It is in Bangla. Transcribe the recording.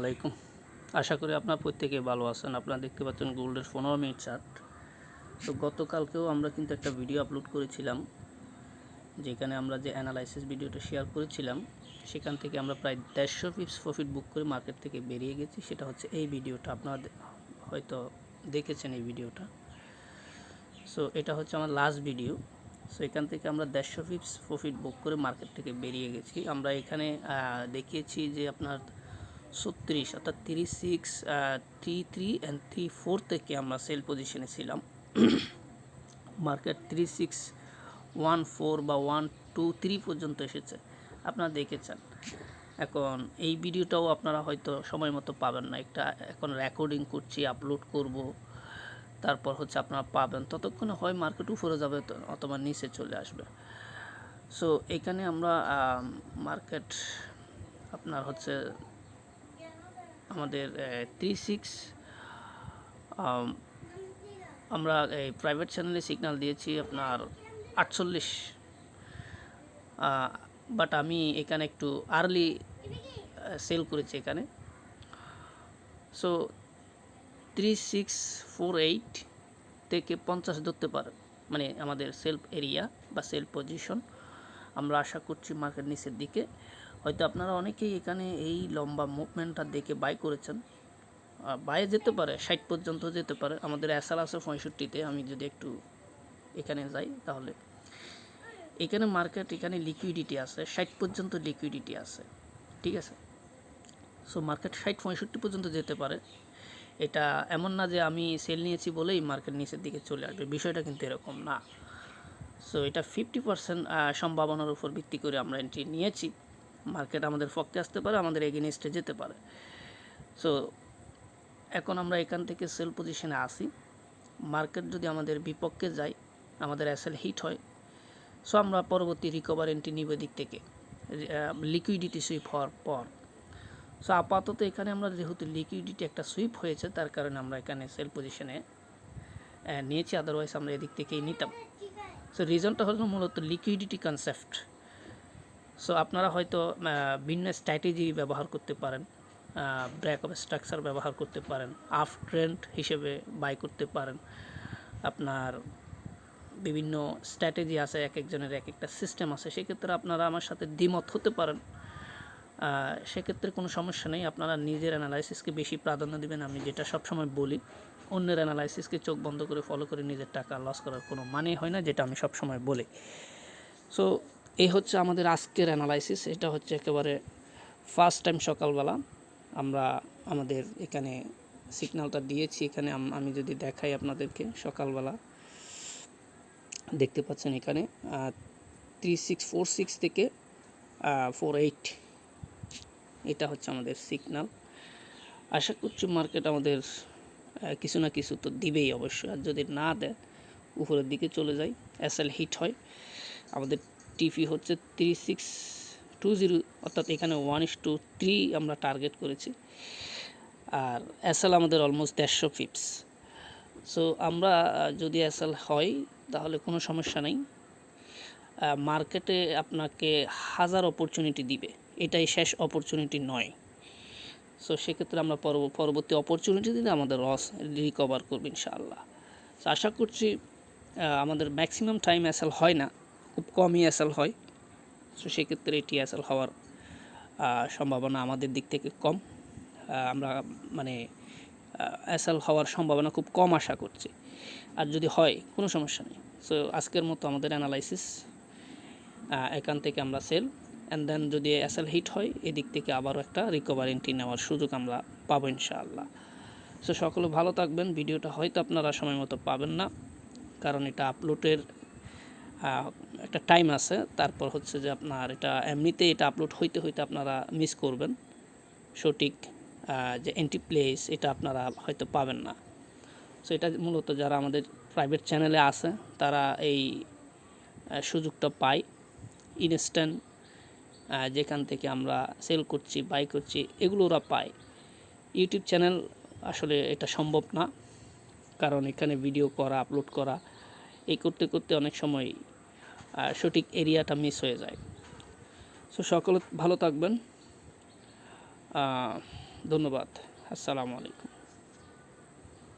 আলাইকুম। আশা করি আপনার প্রত্যেকে ভালো আছেন। আপনারা দেখতে পাচ্ছেন গোল্ডের পনেরো মিনিট চার্ট তো গতকালকেও আমরা কিন্তু একটা ভিডিও আপলোড করেছিলাম, যেখানে আমরা যে অ্যানালাইসিস ভিডিওটা শেয়ার করেছিলাম, সেখান থেকে আমরা প্রায় দেড়শো পিপস প্রফিট বুক করে মার্কেট থেকে বেরিয়ে গেছি। সেটা হচ্ছে এই ভিডিওটা আপনারা হয়তো দেখেছেন এই ভিডিওটা সো এটা হচ্ছে আমার লাস্ট ভিডিও সো এখান থেকে আমরা দেড়শো পিপস প্রফিট বুক করে মার্কেট থেকে বেরিয়ে গেছি। আমরা এখানে দেখিয়েছি যে আপনার ছত্রিশ, অর্থাৎ three six three three and three four থেকে আমরা সেল পজিশনে ছিলাম। Market three six one four বা ওয়ান টু থ্রি পর্যন্ত এসেছে। আপনারা দেখেছেন। এখন এই ভিডিওটাও আপনারা হয়তো সময় মতো পাবেন না। একটা এখন রেকর্ডিং করছি আপলোড করব। তারপর হচ্ছে আপনারা পাবেন। ততক্ষণে হয় মার্কেট উপরে যাবে অথবা নিচে চলে আসবে। সো এখানে আমরা মার্কেট আপনার হচ্ছে আমাদের থ্রি সিক্স আমরা এই প্রাইভেট চ্যানেলে সিগন্যাল দিয়েছি আপনার আটচল্লিশ। বাট আমি এখানে একটু আর্লি সেল করেছি এখানে। So three six four eight থেকে পঞ্চাশ ধরতে পারেন মানে আমাদের সেলফ এরিয়া বা সেলফ পজিশন আমরা আশা করছি মার্কেট নিচের দিকে। হয়তো আপনারা অনেকেই এখানে এই লম্বা মুভমেন্টটা দেখে বাই করেছেন। বাইরে যেতে পারে, ষাট পর্যন্ত যেতে পারে। আমাদের অ্যাসাল আছে পঁয়ষট্টিতে, আমি যদি একটু এখানে যাই তাহলে। এখানে মার্কেট এখানে লিকুইডিটি আছে, ষাট পর্যন্ত লিকুইডিটি আছে। ঠিক আছে? সো মার্কেট ষাট, পঁয়ষট্টি পর্যন্ত যেতে পারে। এটা এমন না যে আমি সেল নিয়েছি বলেই মার্কেট নিচের দিকে চলে আসবে। বিষয়টা কিন্তু এরকম না। সো এটা ফিফটি পার্সেন্ট সম্ভাবনার উপর ভিত্তি করে আমরা এন্ট্রি নিয়েছি। মার্কেট আমাদের পক্ষে আসতে পারে, আমাদের এগেনিস্টে যেতে পারে। সো এখন আমরা এখান থেকে সেল পজিশনে আসি। মার্কেট যদি আমাদের বিপক্ষে যায়, আমাদের অ্যাসেল হিট হয় সো আমরা পরবর্তী রিকভার এন্ট্রি নিব দিক থেকে লিকুইডিটি সুইপ হওয়ার পর। সো আপাতত এখানে আমরা যেহেতু লিকুইডিটি একটা সুইপ হয়েছে, তার কারণে আমরা এখানে সেল পজিশনে নিয়েছি আদারওয়াইজ আমরা এদিক থেকেই নিতাম। সো রিজনটা হলো মূলত লিকুইডিটি কনসেপ্ট সো আপনারা হয়তো ভিন্ন স্ট্র্যাটেজি ব্যবহার করতে পারেন ব্রেক অফ স্ট্রাকচার ব্যবহার করতে পারেন আফ ট্রেন্ড হিসেবে বাই করতে পারেন। আপনার বিভিন্ন স্ট্র্যাটেজি আছে, এক একজনের এক একটা সিস্টেম আছে, সেক্ষেত্রে আপনারা আমার সাথে দ্বিমত হতে পারেন। সেক্ষেত্রে কোনো সমস্যা নেই, আপনারা নিজের অ্যানালাইসিসকে বেশি প্রাধান্য দিবেন, আমি যেটা সবসময় বলি, অন্যের অ্যানালাইসিসকে চোখ বন্ধ করে ফলো করে নিজের টাকা লস করার কোনো মানে হয় না, যেটা আমি সবসময় বলি। সো এই হচ্ছে আমাদের আজকের অ্যানালাইসিস এটা হচ্ছে একেবারে ফার্স্ট টাইম সকালবেলা আমরা আমাদের এখানে সিগন্যালটা দিয়েছি, এখানে আমি যদি দেখাই আপনাদেরকে সকালবেলা। দেখতে পাচ্ছেন এখানে থ্রি সিক্স ফোর সিক্স থেকে ফোর এইট এটা হচ্ছে আমাদের সিগনাল আশা করছি মার্কেট আমাদের কিছু না কিছু তো দিবেই অবশ্যই। আর যদি না দেয়, উপরের দিকে চলে যায় এসএল হিট হয়। আমাদের টিপি হচ্ছে থ্রি সিক্স টু জিরো অর্থাৎ এখানে ওয়ান ইস টু থ্রি আমরা টার্গেট করেছি। আর এসএল আমাদের অলমোস্ট দেড়শো ফিপস সো আমরা যদি এসএল হয়, তাহলে কোনো সমস্যা নেই। মার্কেটে আপনাকে হাজার অপরচুনিটি দিবে। এটাই শেষ অপরচুনিটি নয়। সো সেক্ষেত্রে আমরা পরব- পরবর্তী অপরচুনিটি দিলে আমাদের লস রিকভার করব ইনশাআল্লাহ। আশা করছি আমাদের ম্যাক্সিমাম টাইম অ্যাসেল হয় না। খুব কমই অ্যাসেল হয়। সো সেক্ষেত্রে এটি অ্যাসেল হওয়ার সম্ভাবনা আমাদের দিক থেকে কম। আমরা মানে অ্যাসেল হওয়ার সম্ভাবনা খুব কম আশা করছি। আর যদি হয়, কোনো সমস্যা নেই। সো আজকের মতো আমাদের অ্যানালাইসিস এখান থেকে আমরা সেল অ্যান্ড দেন যদি এসএল হিট হয়, এদিক থেকে আবারও একটা রিকভার এন্ট্রি নেওয়ার সুযোগ আমরা পাবো ইনশাআল্লাহ। সো সকলে ভালো থাকবেন। ভিডিওটা হয়তো আপনারা সময় মতো পাবেন না, কারণ এটা আপলোডের একটা টাইম আছে। তারপর হচ্ছে যে আপনার এটা এমনিতে এটা আপলোড হইতে হইতে আপনারা মিস করবেন। সঠিক যে এন্ট্রি প্লেস এটা আপনারা হয়তো পাবেন না। সো এটা মূলত যারা আমাদের প্রাইভেট চ্যানেলে আছে, তারা এই সুযোগটা পায়। ইনস্ট্যান্ট যেখান থেকে আমরা সেল করছি বাই করছি, এগুলো ওরা পায়। ইউটিউব চ্যানেল আসলে এটা সম্ভব না। কারণ এখানে ভিডিও করা আপলোড করা, এই করতে করতে অনেক সময় সঠিক এরিয়াটা মিস হয়ে যায়। সো সকলে ভালো থাকবেন। ধন্যবাদ। আসসালামু আলাইকুম।